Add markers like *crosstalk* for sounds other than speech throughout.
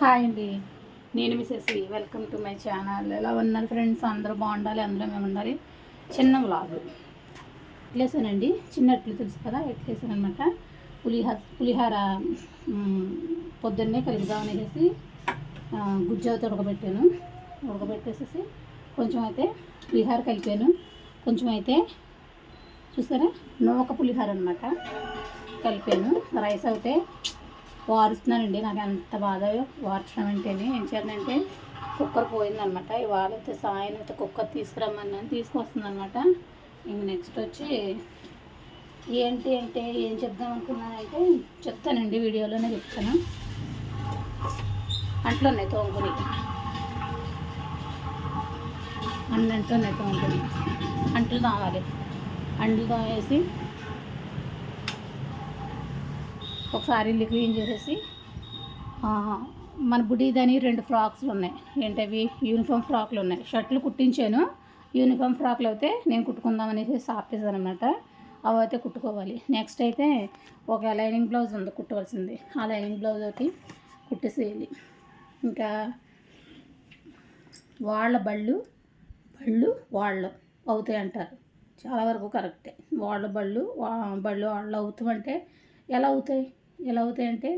Hi అండి. నేను Mrs welcome to my channel ఎలా ఉన్నారు ఫ్రెండ్స్ అందరూ బాగుండాలి అందరూ మేము ఉండాలి. చిన్న వ్లాగ్ ఎట్లేసానండి? చిన్న ఎట్లు తెలుసు కదా? ఎట్లేసాను అనమాట పులిహార పులిహార పొద్దున్నే కలుపుదామని వేసి గుజ్జు అయితే ఉడకబెట్టాను. ఉడకబెట్టేసేసి కొంచెం అయితే పులిహార కలిపాను. కొంచెం అయితే చూసారా? నూక పులిహార అనమాట కలిపాను. రైస్ అయితే వారుస్తున్నానండి నాకు ఎంత బాధ వార్చడం అంటేనే ఏం చేయాలంటే కుక్కర్ పోయిందనమాట. ఇవాళ అయితే సాయం అయితే కుక్కర్ తీసుకురమ్మన్నాను తీసుకొస్తుంది అనమాట ఇంక నెక్స్ట్ వచ్చి ఏంటి అంటే ఏం చెప్దాం అనుకున్నానంటే చెప్తానండి వీడియోలోనే చెప్తాను. అంట్లో ఉన్నాయి తోముకుని. అన్నంట్లో తోముకుని. అంట్లు తోమాలి అంట్లు తోమేసి ఒకసారి ఇల్లు క్లీన్ చేసేసి మన బుడిదని రెండు ఫ్రాక్స్లు ఉన్నాయి. ఏంటవి? యూనిఫామ్ ఫ్రాక్లు ఉన్నాయి. షర్ట్లు కుట్టించాను. యూనిఫామ్ ఫ్రాక్లు అయితే నేను కుట్టుకుందాం అనేసి ఆపేసాను అనమాట అవి అయితే కుట్టుకోవాలి. నెక్స్ట్ అయితే ఒక లైనింగ్ బ్లౌజ్ ఉంది కుట్టవలసింది. ఆ లైనింగ్ బ్లౌజ్ ఒకటి కుట్టేసేయాలి. ఇంకా వాళ్ళ బళ్ళు బళ్ళు వాళ్ళు అవుతాయి అంటారు. చాలా వరకు కరెక్టే. వాళ్ళ బళ్ళు వా- బళ్ళు వాళ్ళు అవుతామంటే ఎలా అవుతాయి? ఎలా అవుతాయంటే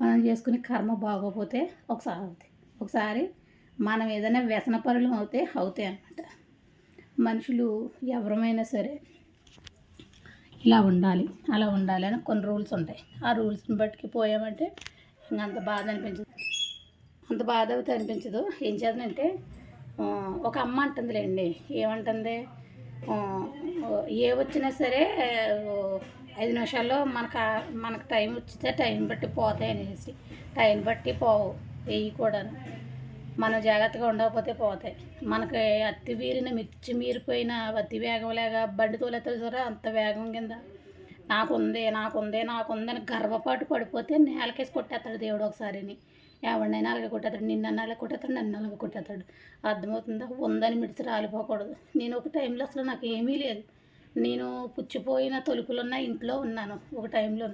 మనం చేసుకునే కర్మ బాగోపోతే ఒకసారి అవుతాయి ఒకసారి మనం ఏదైనా వ్యసన పరులు అవుతే అవుతాయి అన్నమాట. మనుషులు ఎవరమైనా సరే ఇలా ఉండాలి అలా ఉండాలి అని కొన్ని రూల్స్ ఉంటాయి. ఆ రూల్స్ని బట్టి పోయామంటే ఇంకా అంత బాధ అనిపించదు. అంత బాధ అవుతే అనిపించదు. ఏం చేద్దానంటే ఒక అమ్మ అంటుందిలేండి. ఏమంటుంది? ఏ వచ్చినా సరే ఐదు నిమిషాల్లో మనకు మనకు టైం వచ్చితే టైం బట్టి పోతాయి అనేసి. టైం బట్టి పోవు వెయ్యి కూడా మనం జాగ్రత్తగా ఉండకపోతే పోతాయి. మనకి అత్తి వీరిన మిర్చి మీరిపోయిన అతి వేగం లేక బండి తోలేస్తారు సరే అంత వేగం కింద. నాకుంది నాకుంది నాకుందని గర్వపాటు పడిపోతే నేలకేసి కొట్టేస్తాడు దేవుడు ఒకసారిని. ఎవరినైనా అలాగే కొట్టేస్తాడు నిన్న అలాగే కొట్టేస్తాడు నన్ను అలాగే కొట్టేస్తాడు అర్థమవుతుందా? ఉందని మిడిచి రాలిపోకూడదు. నేను ఒక టైంలో అసలు నాకు ఏమీ లేదు. నేను పుచ్చిపోయిన తొలుపులున్న ఇంట్లో ఉన్నాను ఒక టైంలో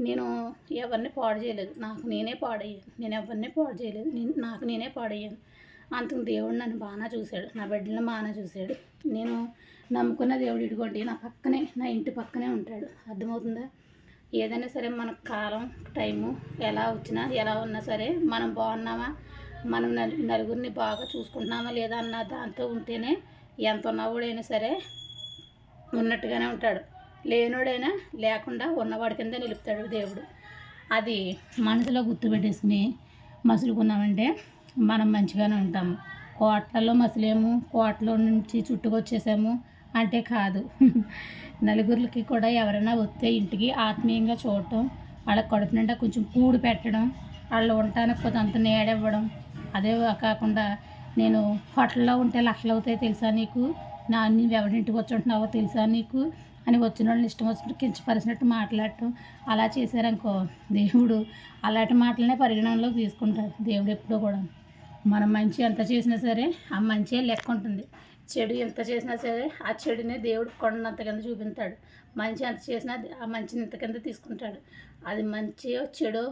నేను ఎవరిని పాడు చేయలేదు. నాకు నేనే పాడయ్యాను. నేను ఎవరిని పాడు చేయలేదు. నేను నాకు నేనే పాడయ్యాను. అంతకు దేవుడు నన్ను బాగా చూశాడు. నా బిడ్డలను బాగా చూశాడు. నేను నమ్ముకున్న దేవుడు ఇదిగోండి నా పక్కనే నా ఇంటి పక్కనే ఉంటాడు. అర్థమవుతుందా? ఏదైనా సరే మన కాలం టైము ఎలా వచ్చినా ఎలా ఉన్నా సరే మనం బాగున్నామా? మనం నలు- నలుగురిని బాగా చూసుకుంటున్నామా లేదా అన్న దాంతో ఉంటేనే ఎంత ఉన్నవాడైనా సరే ఉన్నట్టుగానే ఉంటాడు. లేనోడైనా లేకుండా ఉన్నవాడి కింద నిలుపుతాడు దేవుడు. అది మనసులో గుర్తుపెట్టేసుకుని మసులుకున్నామంటే మనం మంచిగానే ఉంటాము. కోట్లలో మసలేము కోటలో నుంచి చుట్టుకొచ్చేసాము అంటే కాదు. *laughs* నలుగురికి కూడా ఎవరైనా వస్తే ఇంటికి ఆత్మీయంగా చూడటం వాళ్ళ కడుపు నిండా కొంచెం కూడు పెట్టడం వాళ్ళు ఉండటానికి కొంత నీడివ్వడం అదే కాకుండా నేను హోటల్లో ఉంటే లక్షలు అవుతాయి తెలుసా నీకు? నా నువ్వు ఎవరింటికి వచ్చి ఉంటున్నావో తెలుసా నీకు? అని వచ్చిన వాళ్ళని ఇష్టం వచ్చినట్టు కించపరిచినట్టు మాట్లాడటం. అలా చేశారనుకో దేవుడు అలాంటి మాటలనే పరిగణనలోకి తీసుకుంటాడు దేవుడు ఎప్పుడూ కూడా. మనం మంచి ఎంత చేసినా సరే ఆ మంచి లెక్క ఉంటుంది. చెడు ఎంత చేసినా సరే ఆ చెడునే దేవుడు కొండంత కింద చూపించాడు మంచి ఎంత చేసినా ఆ మంచిని ఇంత కింద తీసుకుంటాడు. అది మంచియో చెడో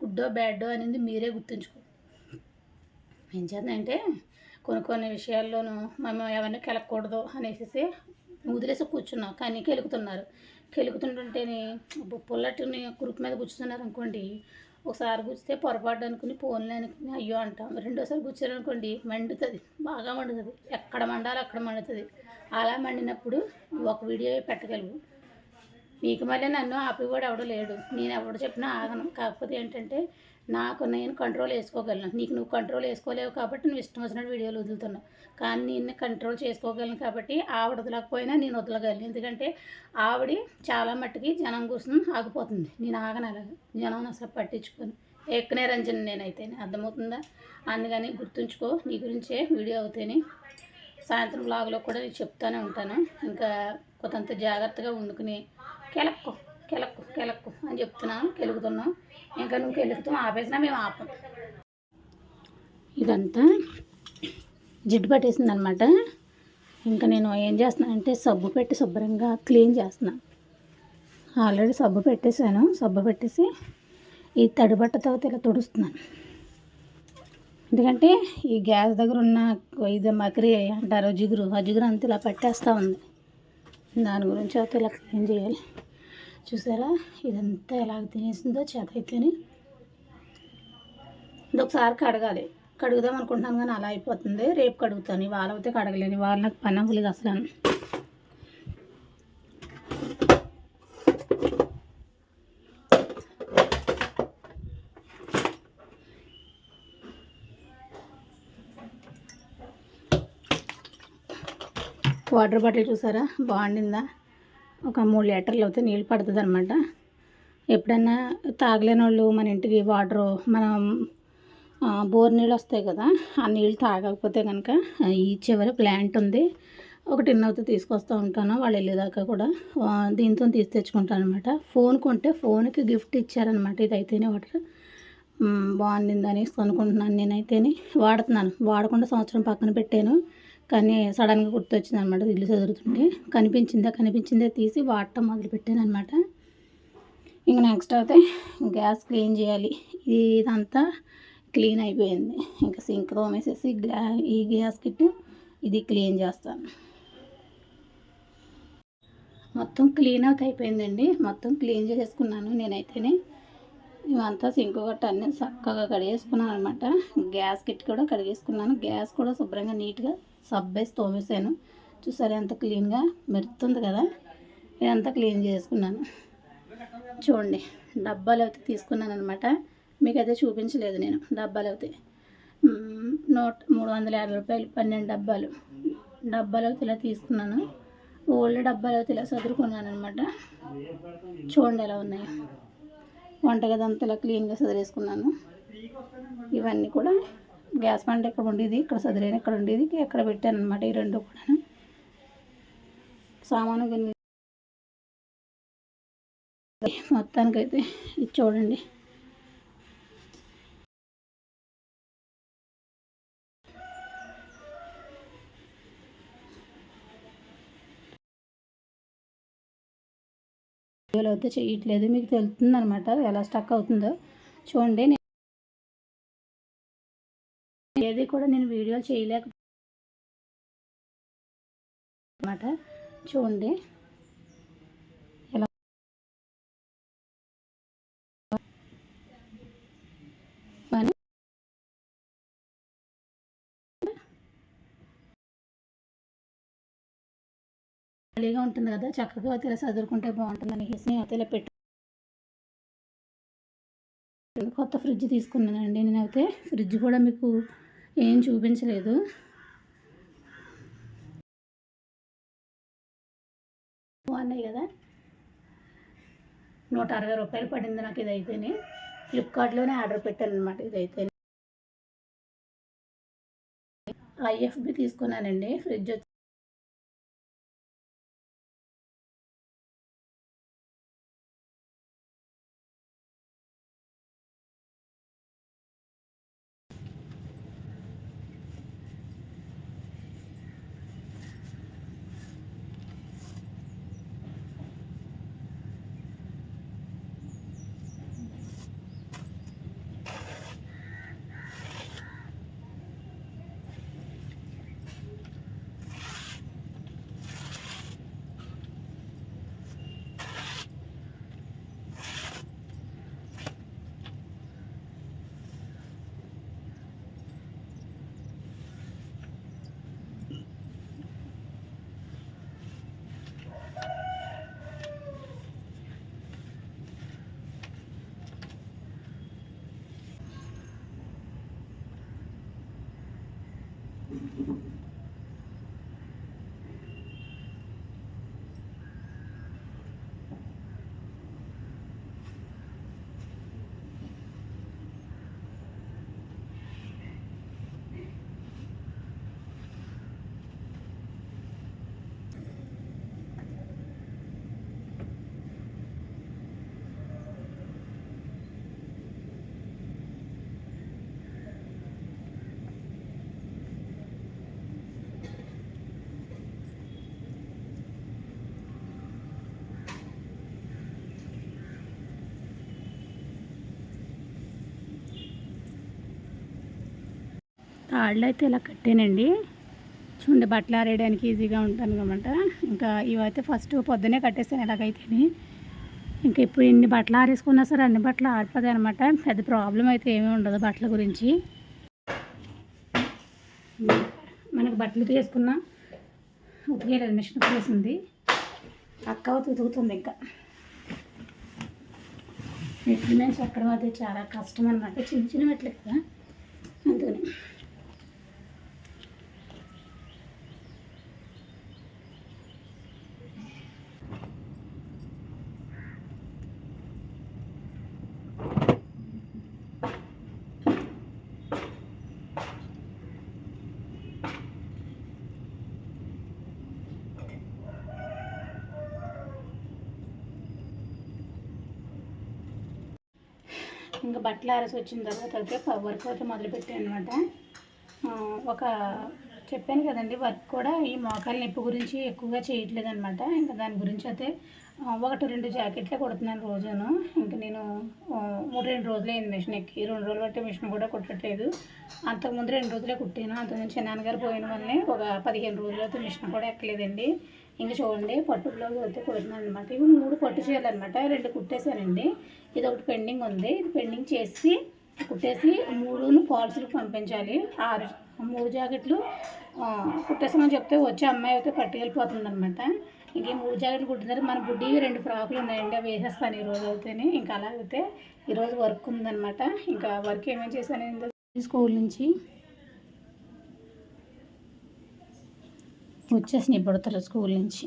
గుడ్డో బ్యాడో అనేది మీరే గుర్తుంచుకో. ఏం చేద్దంటే కొన్ని కొన్ని విషయాల్లోనూ మనం ఎవరిని కెలకూడదు అనేసి వదిలేసి కూర్చున్నాం. కానీ కెలుకుతున్నారు. కెలుకుతుంటుంటేనే పుల్లటిని కురుపు మీద కూర్చుతున్నారు అనుకోండి ఒకసారి గుచ్చితే పొరపాటు అనుకుని ఫోన్లో అనుకుని అయ్యో అంటాం. రెండోసారి గుచ్చారనుకోండి మండుతుంది. బాగా మండుతుంది. ఎక్కడ మండాలో అక్కడ మండుతుంది. అలా మండినప్పుడు ఒక వీడియో పెట్టగలవు. నీకు మళ్ళీ నన్ను ఆపేవాడు ఎవడు లేడు. నేను ఎవడు చెప్పినా ఆగను. కాకపోతే ఏంటంటే నాకు నేను కంట్రోల్ వేసుకోగలను. నీకు నువ్వు కంట్రోల్ వేసుకోలేవు కాబట్టి నువ్వు ఇష్టం వచ్చినట్టు వీడియోలు వదులుతున్నావు. కానీ నేను కంట్రోల్ చేసుకోగలను కాబట్టి ఆవిడ వదలకపోయినా నేను వదలగలను. ఎందుకంటే ఆవిడ చాలా మట్టుకి జనం కోసం ఆగిపోతుంది. నేను ఆగను అలాగ. జనం అసలు పట్టించుకోను. ఎక్కనే రంజన్ నేనైతే అర్థమవుతుందా? అందుకని గుర్తుంచుకో. నీ గురించే వీడియో అవుతేనే సాయంత్రం లాగులో కూడా నేను చెప్తానే ఉంటాను. ఇంకా కొంతంత జాగ్రత్తగా వండుకుని కెలక్కు కెలక్కు కెలక్కు అని చెప్తున్నాను కెలుగుతున్నాం. ఇంకా నువ్వు కెలుగుతాం ఆపేసినా మేము ఆపం. ఇదంతా జిడ్డు పట్టేసింది అనమాట ఇంకా నేను ఏం చేస్తున్నానంటే సబ్బు పెట్టి శుభ్రంగా క్లీన్ చేస్తున్నాను ఆల్రెడీ సబ్బు పెట్టేశాను. సబ్బు పెట్టేసి ఈ తడి బట్టతో ఇలా తుడుస్తున్నాను. ఎందుకంటే ఈ గ్యాస్ దగ్గర ఉన్న ఇది మకరి అంటారు జిగురు ఆ జిగురు అంతా ఇలా పట్టేస్తూ ఉంది. దాని గురించి అయితే ఇలా క్లీన్ చేయాలి. చూసారా? ఇదంతా ఎలాగ తినేసిందో చేత అయితేనే. ఇదొకసారి ఒకసారి కడగాలి. కడుగుదాం అనుకుంటున్నాను కానీ అలా అయిపోతుంది. రేపు కడుగుతాను. ఇవాళ అయితే కడగలేను ఇవాళ నాకు పని అవ్వలేదు అసలు. వాటర్ బాటిల్ చూసారా? బాగుండిందా? ఒక మూడు లీటర్లు అయితే నీళ్ళు పడుతుంది అనమాట ఎప్పుడన్నా తాగలేని వాళ్ళు మన ఇంటికి వాటరు మనం బోర్ నీళ్ళు వస్తాయి కదా ఆ నీళ్ళు తాగకపోతే కనుక ఈ చివరి ప్లాంట్ ఉంది. ఒక టిన్ అయితే తీసుకొస్తూ ఉంటాను. వాళ్ళు వెళ్ళేదాకా కూడా దీంతో తీసి తెచ్చుకుంటాను అనమాట ఫోన్ కొంటే ఫోన్కి గిఫ్ట్ ఇచ్చారనమాట ఇదైతేనే వాటర్. బాగుండింది అనేసి కొనుక్కుంటున్నాను నేనైతేనే. వాడుతున్నాను. వాడకుండా సంవత్సరం పక్కన పెట్టాను. కానీ సడన్గా గుర్తొచ్చింది అనమాట ఇల్లు చదువుతుంటే కనిపించిందా? కనిపించిందా తీసి వాడటం మొదలుపెట్టాను అనమాట ఇంక నెక్స్ట్ అయితే గ్యాస్ క్లీన్ చేయాలి. ఇదంతా క్లీన్ అయిపోయింది. ఇంకా సింక్ తోమేసేసి గ్యా ఈ గ్యాస్ కిట్ ఇది క్లీన్ చేస్తాను. మొత్తం క్లీన్ అవుట్ అయిపోయిందండి. మొత్తం క్లీన్ చేసేసుకున్నాను నేనైతేనే. ఇవంతా సింకు గట్ట అన్నీ చక్కగా కడిగేసుకున్నాను అనమాట గ్యాస్ కిట్ కూడా కడిగేసుకున్నాను. గ్యాస్ కూడా శుభ్రంగా నీట్గా సబ్బేసి తోమేసాను చూసారు ఎంత క్లీన్గా మెరుతుంది కదా? ఇదంతా క్లీన్ చేసుకున్నాను. చూడండి డబ్బాలు అయితే తీసుకున్నాను అనమాట మీకు అయితే చూపించలేదు నేను డబ్బాలు అయితే. నూట మూడు వందల యాభై రూపాయలు పన్నెండు డబ్బాలు. డబ్బాలు అయితే ఇలా తీసుకున్నాను. ఓల్డ్ డబ్బాలు అయితే ఇలా చదురుకున్నాను అనమాట చూడండి ఎలా ఉన్నాయో. వంటగది అంతా ఇలా క్లీన్గా చదివేసుకున్నాను ఇవన్నీ కూడా గ్యాస్ మంట ఇక్కడ ఉండేది? ఇక్కడ సదిలేని ఇక్కడ ఉండేది? ఎక్కడ పెట్టాను అనమాట ఈ రెండు కూడా సామాను గిన్నె మొత్తానికైతే ఇది చూడండి. వీడియోలో అయితే చేయట్లేదు. మీకు తెలుస్తుంది అనమాట ఎలా స్టక్ అవుతుందో. చూడండి ఏది కూడా నేను వీడియోలు చేయలేక అనమాట చూడండి. ఎలా ఖాళీగా ఉంటుంది కదా చక్కగా అయితే ఇలా చదువుకుంటే బాగుంటుంది అనేసి అయితే ఇలా పెట్టు కొత్త ఫ్రిడ్జ్ తీసుకున్నానండి నేనైతే. ఫ్రిడ్జ్ కూడా మీకు ఏం చూపించలేదు. బాగున్నాయి కదా? నూట అరవై రూపాయలు పడింది నాకు ఇదైతేనే. ఫ్లిప్కార్ట్లోనే ఆర్డర్ పెట్టాను అనమాట ఇదైతే ఐఎఫ్బి తీసుకున్నానండి. ఫ్రిడ్జ్ వచ్చి తాళ్ళు అయితే ఇలా కట్టానండి. చూడండి బట్టలు ఆరేయడానికి ఈజీగా ఉంటాను అనమాట ఇంకా ఇవైతే ఫస్ట్ పొద్దునే కట్టేసాను ఎలాగైతే ఇంకా ఇప్పుడు ఎన్ని బట్టలు ఆరేసుకున్నా సరే అన్ని బట్టలు ఆరిపోతాయి అనమాట పెద్ద ప్రాబ్లం అయితే ఏమీ ఉండదు బట్టల గురించి. మనకు బట్టలు తీసుకున్నా ఉతికేయలేదు మిషన్ వేసింది అక్క ఉతుకుతుంది ఇంకా. మెట్లు మేము చెక్కడం అది చాలా కష్టం అనమాట చిన్న చిన్న మెట్లు కదా. అందుకని ఇంకా బట్టలు ఆరేసి వచ్చిన తర్వాత అయితే వర్క్ అయితే మొదలుపెట్టాను అనమాట ఒక చెప్పాను కదండి వర్క్ కూడా ఈ మోకాల నొప్పి గురించి ఎక్కువగా చేయట్లేదు అనమాట ఇంకా దాని గురించి అయితే ఒకటి రెండు జాకెట్లే కుడుతున్నాను రోజును. ఇంకా నేను మూడు రెండు రోజులే అయింది మిషన్ ఎక్కి. రెండు రోజులు బట్టి మిషన్ కూడా కుట్టట్లేదు. అంతకుముందు రెండు రోజులే కుట్టాను. అంతకుముందు చిన్నాన్నగారు పోయిన వల్లనే ఒక పదిహేను రోజులతో మిషన్ కూడా ఎక్కలేదండి. ఇంకా చూడండి పట్టు బ్లౌజ్ అయితే కుడుతున్నాను అనమాట ఇవి మూడు పట్టు చీరలు అనమాట రెండు కుట్టేశానండి. ఇది ఒకటి పెండింగ్ ఉంది. ఇది పెండింగ్ చేసి కుట్టేసి మూడును ఫాల్స్లకు పంపించాలి. ఆరు మూడు జాకెట్లు కుట్టేసామని చెప్తే వచ్చే అమ్మాయి అయితే పట్టుకెళ్ళిపోతుంది అనమాట ఇంక ఈ మూడు జాకెట్లు కుట్టినారు. మన బుడ్డి రెండు ఫ్రాకులు ఉన్నాయండి. అవి వేసేస్తాను ఈరోజు అయితేనే. ఇంకా అలాగైతే ఈరోజు వర్క్ ఉందన్నమాట ఇంకా వర్క్ ఏమేమి చేశాను స్కూల్ నుంచి వచ్చేసినాయి బుడతలు స్కూల్ నుంచి.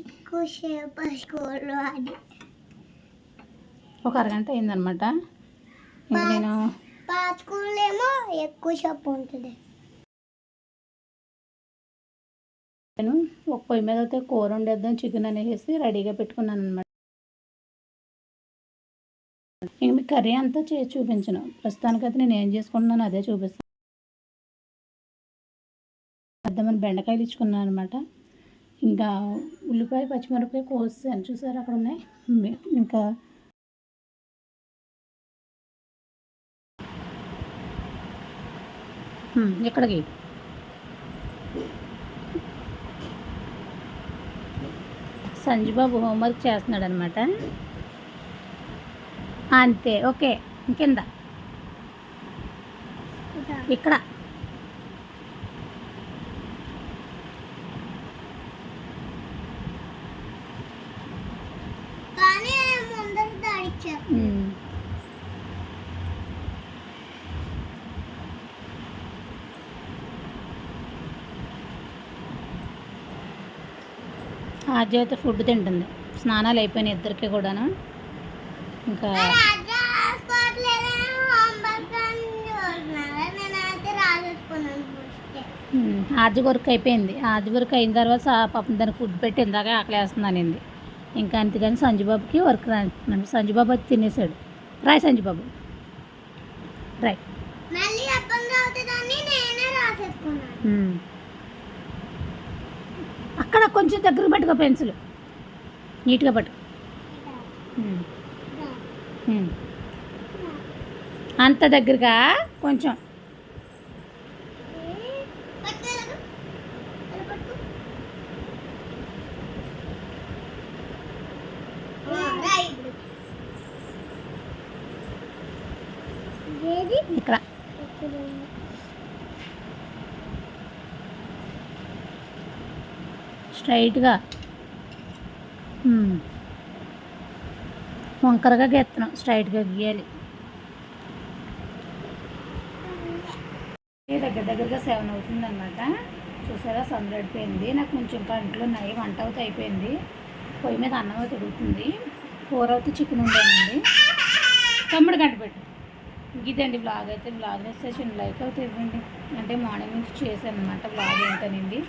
ఒక అరగంట అయిందనమాట. నేను స్కూల్లో ఏమో ఎక్కువసేపు ఉంటుంది. నేను ఒక పొయ్యి మీద అయితే కూర వండేద్దాం చికెన్ అనేసి రెడీగా పెట్టుకున్నాను అనమాట ఇంక మీకు కర్రీ అంతా చేసి చూపించను. ప్రస్తుతానికైతే నేను ఏం చేసుకుంటున్నాను అదే చూపిస్తాను. అర్థమని బెండకాయలు ఇచ్చుకున్నాను అనమాట ఇంకా ఉల్లిపాయ పచ్చిమిరపకాయ కోసాను. చూసారు? అక్కడ ఉన్నాయి. ఇంకా ఎక్కడికి? ఇక్కడికి సంజుబాబు హోంవర్క్ చేస్తున్నాడు అనమాట అంతే ఓకే కింద ఇక్కడ. ఆద్య అయితే ఫుడ్ తింటుంది. స్నానాలు అయిపోయినాయి ఇద్దరికి కూడాను. ఇంకా ఆద్య వర్క్ అయిపోయింది. ఆద్య వర్క్ అయిన తర్వాత పాపం దానికి ఫుడ్ పెట్టి ఇందాక ఆకలేస్తుందనింది ఇంకా అంతేగాని సంజుబాబుకి వర్క్ రాస్తున్నాను సంజుబాబు అయితే తినేసాడు. రాయ్ సంజుబాబు. రాయ్. అక్కడ కొంచెం దగ్గర పట్టుకో పెన్సిల్ నీట్గా. ఉమ్. అంత దగ్గరగా కొంచెం పట్టుకోలేదు ఇలా పట్టుకో రాయి ఇప్పుడు. ఏది ఇక్కడ స్ట్రైట్గా. వంకరగా గీస్తున్నాం స్ట్రైట్గా గీయాలి. దగ్గర దగ్గరగా సెవెన్ అవుతుంది అనమాట చూసారా సందడిపోయింది నాకు కొంచెం పంటలు ఉన్నాయి వంట అవుతే అయిపోయింది. పొయ్యి మీద అన్నం అయితే ఉడుకుతుంది. కూర అయితే చికెన్ ఉండేనండి తమ్ముడు కంటపెట్టు ఇదండి బ్లాగ్ అయితే. బ్లాగ్ సెషన్ లైక్ అయితే ఇవ్వండి. అంటే మార్నింగ్ నుంచి చేశాను అనమాట బ్లాగ్ ఏంటనండి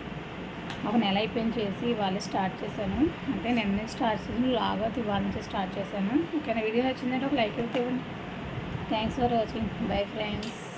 ఒక నెల అయిపోయింది చేసి ఇవాళ స్టార్ట్ చేశాను. అంటే నిన్న స్టార్ట్ చేసిన లాగా ఇవాళ నుంచి స్టార్ట్ చేశాను. ఓకేనా? వీడియో నచ్చిందంటే ఒక లైక్ అయితే ఇవ్వండి. Thanks for watching bye friends